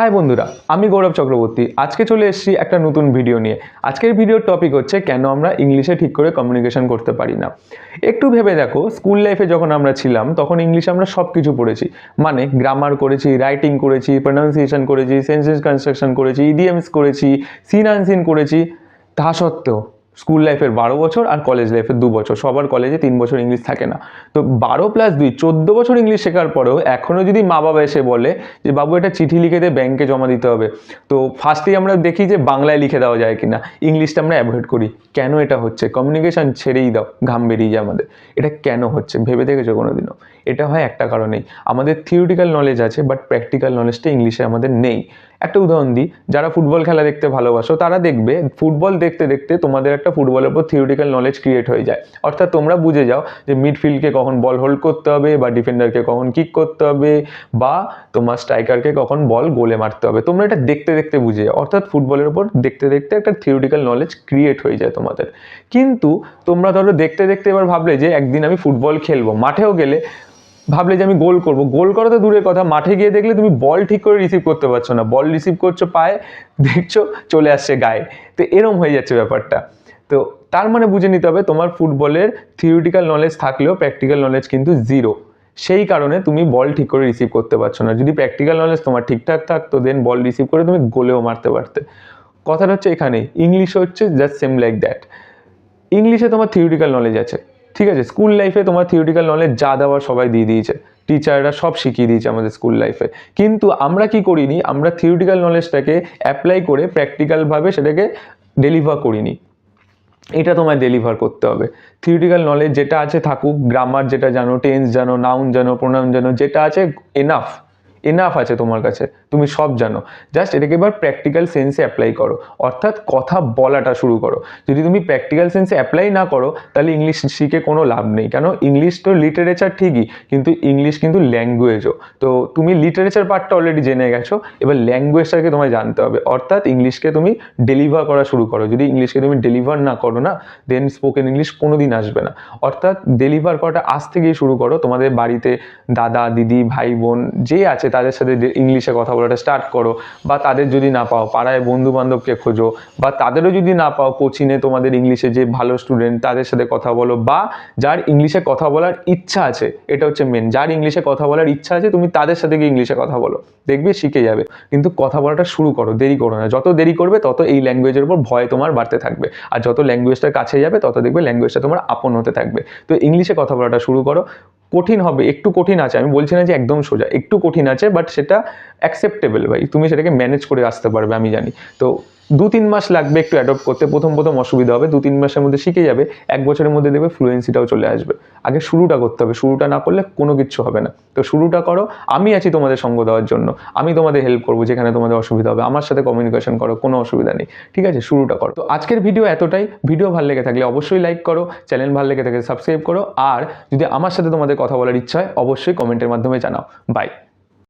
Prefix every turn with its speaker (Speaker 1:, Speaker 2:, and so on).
Speaker 1: High বন্ধুরা, আমি গৌরব চক্রবর্তী। আজকে চলে এসেছি একটা নতুন ভিডিও নিয়ে। আজকের ভিডিওর টপিক হচ্ছে কেন আমরা ইংলিশে ঠিক করে কমিউনিকেশন করতে পারি না। একটু ভেবে দেখো স্কুল লাইফে যখন আমরা ছিলাম, তখন ইংলিশে আমরা সব কিছু পড়েছি। মানে গ্রামার করেছি রাইটিং করেছি প্রনাউন্সিয়েশন করেছি সেন্সেস কনস্ট্রাকশন করেছি ইডিএমস করেছি সিন আনসিন করেছি। তা সত্ত্বেও স্কুল লাইফের বারো বছর আর কলেজ লাইফের দু বছর। সবার কলেজে তিন বছর ইংলিশ থাকে না। তো বারো প্লাস দুই, চোদ্দ বছর ইংলিশ শেখার পরেও এখনও যদি মা বাবা এসে বলে যে, বাবু এটা চিঠি লিখে দিয়ে ব্যাংকে জমা দিতে হবে। তো ফার্স্টেই আমরা দেখি যে, বাংলায় লিখে দেওয়া যায় কিনা। ইংলিশটা আমরা অ্যাভয়েড করি। কেন এটা হচ্ছে? কমিউনিকেশন ছেড়েই দাও। ঘাম বেরিয়ে যায় আমাদের। এটা কেন হচ্ছে? ভেবে দেখেছ কোনোদিনও? এটা হয় একটা কারণেই। আমাদের থিওরিটিক্যাল নলেজ আছে বাট প্র্যাকটিক্যাল নলেজটা ইংলিশে আমাদের নেই। একটা উদাহরণ দিই, যারা ফুটবল খেলা দেখতে ভালোবাসো, তারা দেখবে ফুটবল দেখতে দেখতে তোমাদের একটা ফুটবলের উপর থিওরিটিক্যাল নলেজ ক্রিয়েট হয়ে যায়। অর্থাৎ তোমরা বুঝে যাও যে মিডফিল্ডকে কখন বল হোল্ড করতে হবে বা ডিফেন্ডারকে কখন কিক করতে হবে বা তোমার স্ট্রাইকারকে কখন বল গোলে মারতে হবে। তোমরা এটা দেখতে দেখতে বুঝে যাও। অর্থাৎ ফুটবলের উপর দেখতে দেখতে একটা থিওরিটিক্যাল নলেজ ক্রিয়েট হয়ে যায় তোমাদের। কিন্তু তোমরা ধরো দেখতে দেখতে এবার ভাবলে যে একদিন আমি ফুটবল খেলব, মাঠেও গেলে ভাবলে যে আমি গোল করব। গোল করা তো দূরের কথা, মাঠে গিয়ে দেখলে তুমি বল ঠিক করে রিসিভ করতে পারছ না। বল রিসিভ করছ, পায়ে দেখছ, চলে আসছে গায়ে। তো এরম হয়ে যাচ্ছে ব্যাপারটা। তো তার মানে বুঝে নিতে হবে, তোমার ফুটবলের থিওরিটিক্যাল নলেজ থাকলেও প্র্যাকটিক্যাল নলেজ কিন্তু জিরো সেই কারণে তুমি বল ঠিক করে রিসিভ করতে পারছ না। যদি প্র্যাকটিক্যাল নলেজ তোমার ঠিকঠাক থাকতো দেন বল রিসিভ করে তুমি গোলেও মারতে পারতে। কথাটা হচ্ছে এখানে ইংলিশ হচ্ছে জাস্ট সেম লাইক দ্যাট ইংলিশে তোমার থিওরিটিক্যাল নলেজ আছে। ঠিক আছে স্কুল লাইফে তোমার থিওরিটিক্যাল নলেজ যা দেওয়ার সবাই দিয়ে দিয়েছে। টিচাররা সব শিখিয়ে দিয়েছে আমাদের স্কুল লাইফে কিন্তু আমরা কি করিনি, আমরা থিওরিটিক্যাল নলেজটাকে অ্যাপ্লাই করে প্র্যাকটিক্যালভাবে সেটাকে ডেলিভার করিনি। এটা তোমায় ডেলিভার করতে হবে। থিওরিটিক্যাল নলেজ যেটা আছে থাকুক গ্রামার যেটা জানো টেন্স জানো নাউন জানো প্রোনাউন জানো, যেটা আছে এনাফ এনাফ আছে তোমার কাছে, তুমি সব জানো। জাস্ট এটাকে এবার প্র্যাকটিক্যাল সেন্সে অ্যাপ্লাই করো। অর্থাৎ কথা বলাটা শুরু করো। যদি তুমি প্র্যাকটিক্যাল সেন্সে অ্যাপ্লাই না করো, তাহলে ইংলিশ শিখে কোনো লাভ নেই। কেন? ইংলিশ তো লিটারেচার ঠিকই, কিন্তু ইংলিশ কিন্তু ল্যাঙ্গুয়েজও তো তুমি লিটারেচার পার্টটা অলরেডি জেনে গেছো, এবার ল্যাঙ্গুয়েজটাকে তোমায় জানতে হবে। অর্থাৎ ইংলিশকে তুমি ডেলিভার করা শুরু করো। যদি ইংলিশকে তুমি ডেলিভার না করো না দেন স্পোকেন ইংলিশ কোনো দিন আসবে না। অর্থাৎ ডেলিভার করাটা আজ থেকেই শুরু করো। তোমাদের বাড়িতে দাদা, দিদি, ভাই, বোন, যে আছে তাদের সাথে ইংলিশে কথা বলাটা স্টার্ট করো, বা তাদের যদি না পাও, পাড়ায় বন্ধু বান্ধবকে খোঁজো, বা তাদেরও যদি না পাও কোচিনে তোমাদের ইংলিশে যে ভালো স্টুডেন্ট তাদের সাথে কথা বলো, বা যার ইংলিশে কথা বলার ইচ্ছা আছে, এটা হচ্ছে মেন যার ইংলিশে কথা বলার ইচ্ছা আছে, তুমি তাদের সাথে গিয়ে ইংলিশে কথা বলো, দেখবে শিখে যাবে। কিন্তু কথা বলাটা শুরু করো, দেরি করো না, যত দেরি করবে, তত এই ল্যাঙ্গুয়েজের উপর ভয় তোমার বাড়তে থাকবে, আর যত ল্যাঙ্গুয়েজটার কাছে যাবে, তত দেখবে ল্যাঙ্গুয়েজটা তোমার আপন হতে থাকবে। তো ইংলিশে কথা বলাটা শুরু করো কঠিন হবে, একটু কঠিন আছে। আমি বলছি না যে একদম সোজা, একটু কঠিন আছে বাট সেটা অ্যাকসেপ্টেবল ভাই। তুমি সেটাকে ম্যানেজ করে আসতে পারবে, আমি জানি। তো দু তিন মাস লাগবে একটু অ্যাডপ্ট করতে। প্রথম প্রথম অসুবিধা হবে দু তিন মাসের মধ্যে শিখে যাবে, এক বছরের মধ্যে দেখবে ফ্লুয়েন্সিটাও চলে আসবে। আগে শুরুটা করতে হবে, শুরুটা না করলে কোনো কিচ্ছু হবে না। তো শুরুটা করো, আমি আছি তোমাদের সঙ্গ দেওয়ার জন্য, আমি তোমাদের হেল্প করব যেখানে তোমাদের অসুবিধা হবে, আমার সাথে কমিউনিকেশন করো, কোনো অসুবিধা নেই, ঠিক আছে? শুরুটা করো। তো আজকের ভিডিও এতটাই ভিডিও ভালো লেগে থাকলে অবশ্যই লাইক করো চ্যানেল ভালো লেগে থাকলে সাবস্ক্রাইব করো, আর যদি আমার সাথে তোমাদের কথা বলার ইচ্ছা হয়, অবশ্যই কমেন্টের মাধ্যমে জানাও। বাই